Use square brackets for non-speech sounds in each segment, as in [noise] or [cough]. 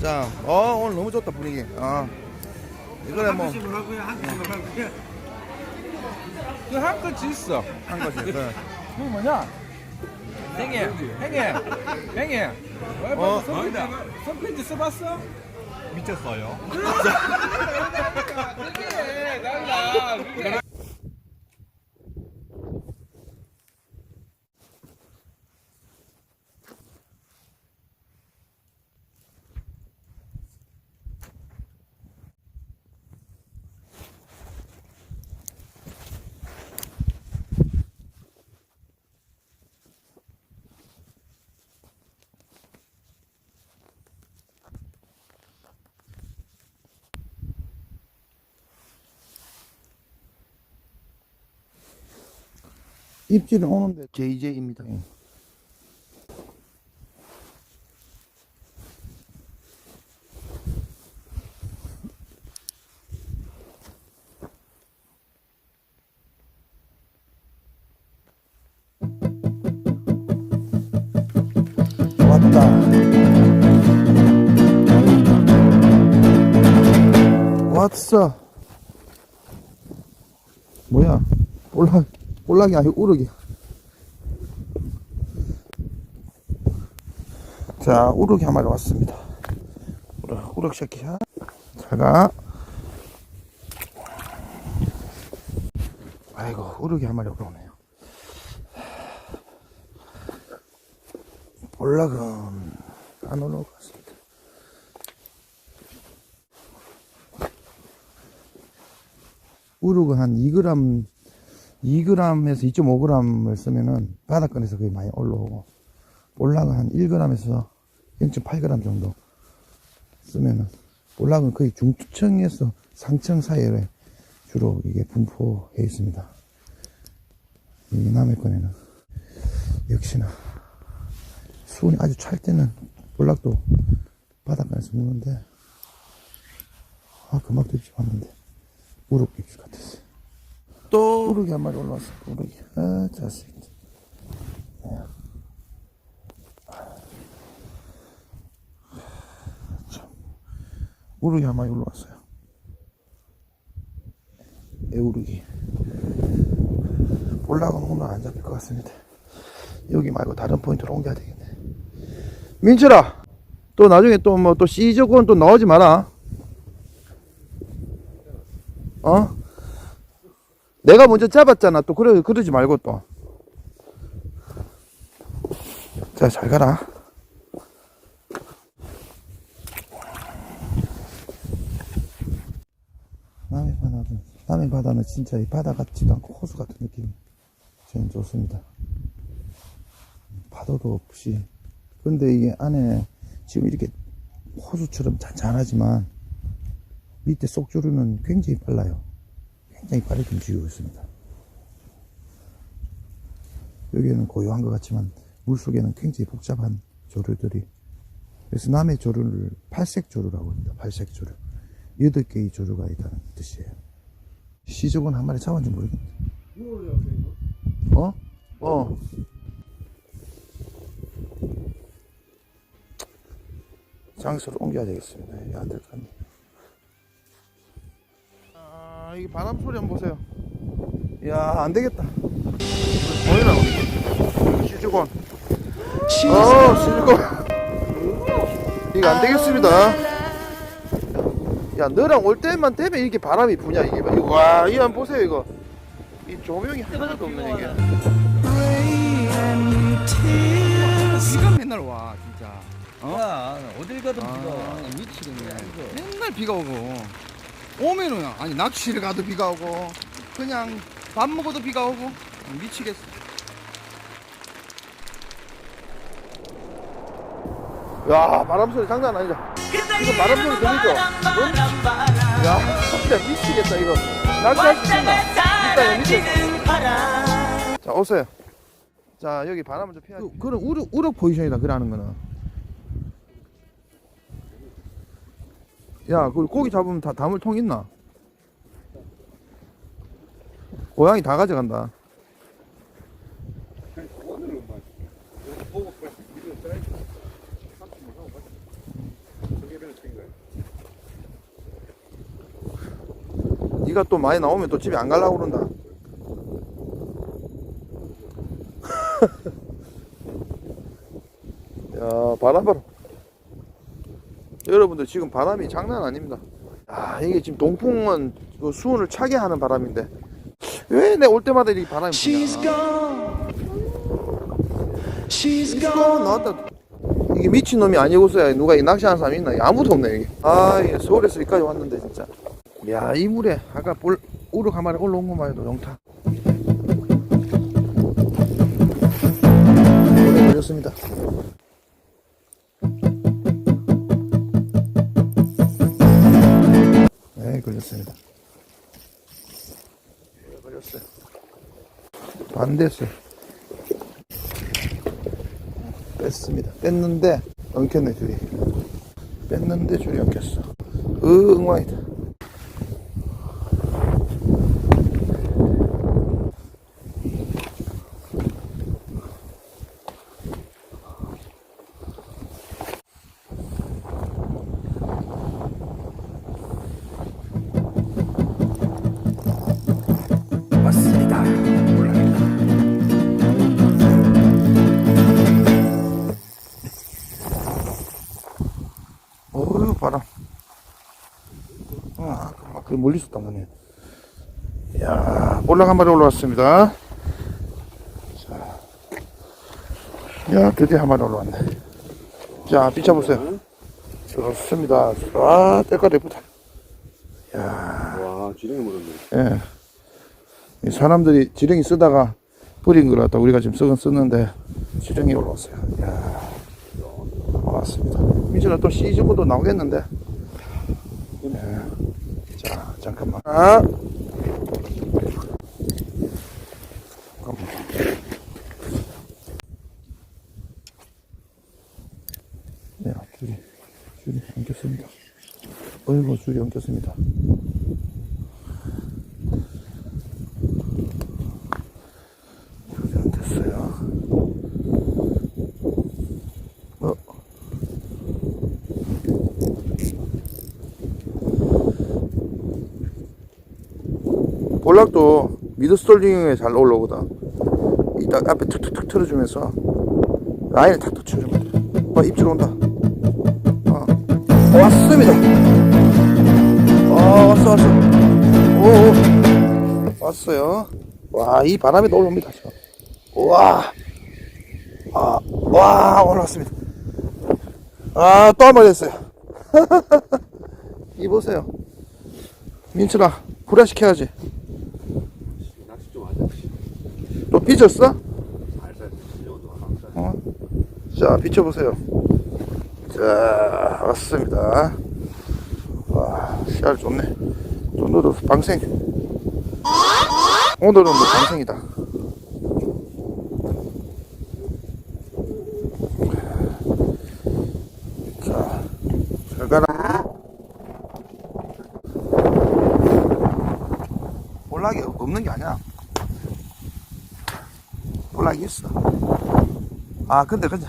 자, 어, 오늘 너무 좋다, 분위기. 어. 이거는 뭐, 하고요. 하고요. 그한 거지 있어. 한 거지. 그래. 그게 뭐냐? 행해, 행해, 행해. 어. 선팬지, 선팬지 써봤어? 미쳤어요. 그게 달라. 그게. 입질은 오는데 JJ입니다. 예. 왔다. 왔어. 뭐야? 볼락, 볼락이 아니고 우럭이야. 자, 우럭이 한 마리 왔습니다. 우럭, 우럭 새끼야. 잘 가. 아이고, 우럭이 한 마리 올라오네요. 볼락은 안 올라올 것 같습니다. 우럭은 한 2g, 2g에서 2.5g을 쓰면은 바닷가에서 거의 많이 올라오고, 볼락은 한 1g에서 0.8g 정도 쓰면은, 볼락은 거의 중층에서 상층 사이에 주로 이게 분포해 있습니다. 이 남의 건에는. 역시나, 수온이 아주 찰 때는 볼락도 바닷가에서 먹는데, 아, 금방 입질 왔는데, 우럭 입질 같았어요. 또 우럭이 한 마리 올라왔어. 우럭이. 아, 자식. 참. 우럭이 한 마리 올라왔어요. 애우르기. 올라가면 오늘 안 잡힐 것 같습니다. 여기 말고 다른 포인트로 옮겨야 되겠네. 민철아! 또 나중에 또 뭐또 C조건 또 나오지 마라. 어? 내가 먼저 잡았잖아. 또 그래 그러지 말고 또. 자, 잘 가라. 남의 바다는 남의 바다는 진짜 이 바다 같지도 않고 호수 같은 느낌. 저는 좋습니다. 파도도 없이. 근데 이게 안에 지금 이렇게 호수처럼 잔잔하지만 밑에 속주류는 굉장히 빨라요. 굉장히 빠르게 움직이고 있습니다. 여기는 고요한 것 같지만 물속에는 굉장히 복잡한 조류들이 그래서 남의 조류를 팔색 조류라고 합니다. 팔색 조류. 여덟 개의 조류가 있다는 뜻이에요. 시족은 한 마리 잡았는지 모르겠네. 어? 어. 장소를 옮겨야 되겠습니다. 안 될 것 같네. 아, 이게 바람 소리 한번 보세요. 이야, 안 되겠다. 보이나? 시주권. 어, 시주권. 이거 안 되겠습니다. 야, 너랑 올 때만 되면 이렇게 바람이 부냐, 이게. 와, 이거 한번 보세요, 이거. 이 조명이 하나도 없네, 이게. 비가 맨날 와, 진짜. 야, 어딜 가든 아, 비가 와. 미치겠네. 맨날 비가 오고. 오면은, 아니, 낚시를 가도 비가 오고, 그냥 밥 먹어도 비가 오고, 미치겠어. 야, 바람 소리 장난 아니다. 이거 바람 소리 들리죠? 응? 야, 진짜 미치겠다, 이거. 낚시할 수 있나? 일단 미치겠다. 자, 오세요. 자, 여기 바람을 좀 피하게. 그, 그런 우럭, 우럭 포지션이다, 그러는 거는. 야, 그 고기 잡으면 다 담을 통 있나? 고양이 다 가져간다. 네가 또 많이 나오면 또 집에 안 가려고 그런다. [laughs] 야, 바람 바로. 여러분들 지금 바람이 장난 아닙니다. 아, 이게 지금 동풍은 그 수온을 차게 하는 바람인데. 왜 내 올 때마다 이 바람이 부냐. gone. She's 또 gone. 나왔다. 이게 미친 놈이 아니고서야 누가 이 낚시하는 사람이 있나? 아무도 없네, 여기. 아, 이게 서울에서 여기까지 왔는데, 진짜. 야, 이 물에 아까 볼, 우럭 한 마리 올라온 것만 해도 영타. 오래 걸렸습니다. 네, 걸렸습니다. 걸렸어요. 반대했어요. 뺐습니다. 뺐는데 엉켰네 줄이. 뺐는데 줄이 엉켰어. 응와이다. 왔습니다. 그 멀리서 당하네 야 올라간 마리 올라왔습니다 자, 야 드디어 한 마리 올라왔네 자 비춰보세요 좋습니다 아 때깔 예쁘다 와, 지렁이 물었네. 예. 이 사람들이 지렁이 쓰다가 버린 걸 갖다 우리가 지금 썩은 썼는데 지렁이 올라왔어요. 야 왔습니다. 민철아 또 시즈고도 나오겠는데. 예. 자 잠깐만. 아. 네, 줄이 줄이 엉켰습니다. 어이구 줄이 엉켰습니다. 안 됐어요. 어. 볼락도 미드 스톨링에 잘 올라오거든. 이따 앞에 툭툭툭 틀어주면서 라인을 탁 붙여주면 돼. 어, 입질 온다. 어. 왔습니다. 어, 왔어, 왔어. 오, 오. 왔어요. 와, 이 바람이 또 올라옵니다. 와, 아, 와, 올라왔습니다. 아, 또한 마리 됐어요. [laughs] 이 보세요. 민철아, 불화시켜야지. 낚시 좀 하자. 또 삐졌어? 어? 자, 비춰보세요. 자, 왔습니다. 와, 씨알 좋네. 오늘은 방생. 오늘은 뭐 방생이다. 자, 잘 가라. 볼락이 없는 게 아니야. 볼락이 있어. 아 근데 그냥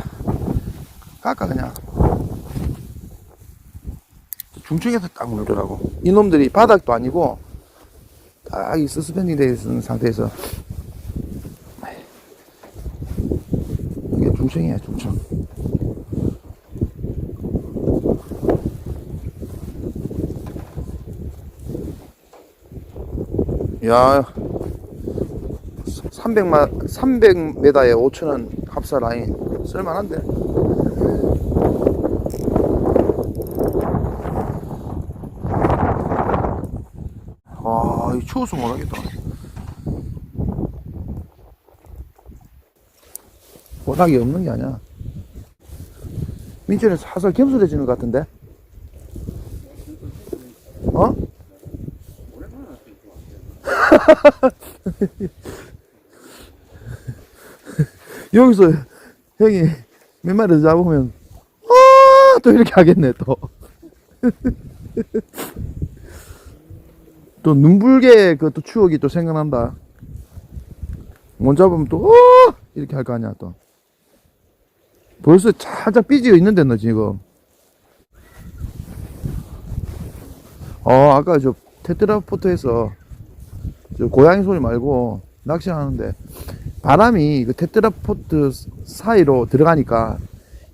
깎아 그냥. 중층에서 딱 물더라고. 이놈들이 바닥도 아니고 딱 이 서스펜딩 되어 있는 상태에서. 이게 중층이야 중층. 야 300만 300m에 5천원 합사 라인 쓸만한데. 아, 이 추워서 못하겠다. 워낙이 없는 게 아니야. 민철이 사설 겸손해지는 것 같은데? 어? [laughs] 여기서 형이 몇 마리 더 잡으면 아, 또 이렇게 하겠네 또. [laughs] 또 눈불개 그또 추억이 또 생각난다. 못 잡으면 또 어! 이렇게 할 거 아니야 또. 벌써 살짝 삐지고 있는데 너 지금. 어 아까 저 테트라포트에서 저 고양이 소리 말고 낚시하는데 바람이 그 테트라포트 사이로 들어가니까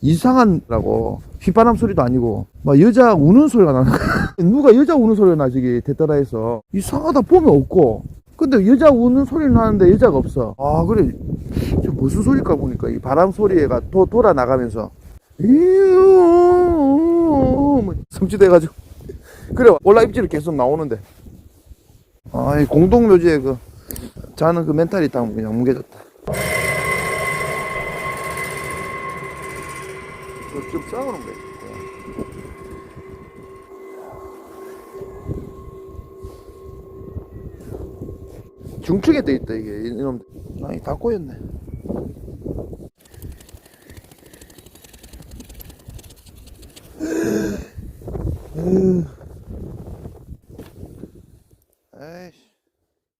이상한라고 휘바람 소리도 아니고 막 여자 우는 소리가 나는 거야. [laughs] 누가 여자 우는 소리가 나지 테트라에서? 이상하다 보면 없고. 근데 여자 우는 소리는 나는데 여자가 없어. 아 그래. 저 무슨 소리일까 보니까 이 바람 소리가 도, 돌아 나가면서. 성취돼가지고. 그래 올라 입질이 계속 나오는데. 아이 공동묘지에 그 자는 그 멘탈이 딱 그냥 뭉개졌다. 좀 싸우는 거야. 중축에 돼 있다 이게. 이놈 아니 다 꼬였네